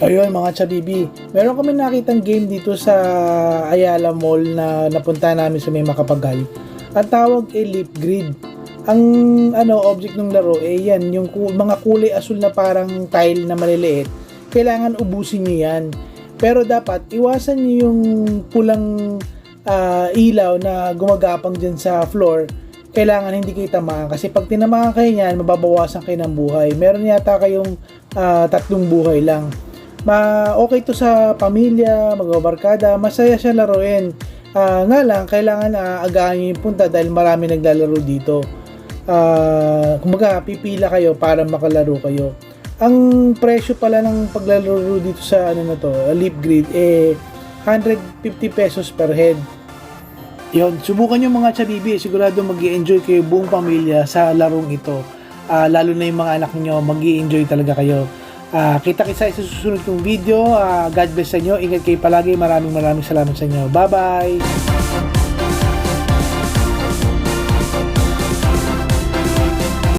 Ayun mga chabibi, meron kami nakitang game dito sa Ayala Mall na napunta namin sa may makapagal. Ang tawag ay Leap Grid. Ang ano object ng laro eh yan, yung mga kulay asul na parang tile na maliliit. Kailangan ubusin niyo yan. Pero dapat iwasan niyo yung pulang ah, ilaw na gumagapang dyan sa floor. Kailangan hindi kayo tamaan kasi pag tinamaan kayo niyan, mababawasan kayo ng buhay. Meron yata kayong ah, tatlong buhay lang ma okay to sa pamilya, magbabarkada, masaya siya laruin. Ah, nga lang, kailangan uh, agahan nyo yung punta dahil marami naglalaro dito. Ah, kumbaga, pipila kayo para makalaro kayo. Ang presyo pala ng paglalaro dito sa ano na to, Leap Grid, eh 150 pesos per head. Yon, subukan yung mga chabibi, sigurado mag enjoy kayo buong pamilya sa larong ito. Ah, lalo na yung mga anak niyo, mag enjoy talaga kayo. Ah, kita kita sa susunod kong video. Ah, God bless sa inyo. Ingat kayo palagi. Maraming maraming salamat sa inyo. Bye-bye!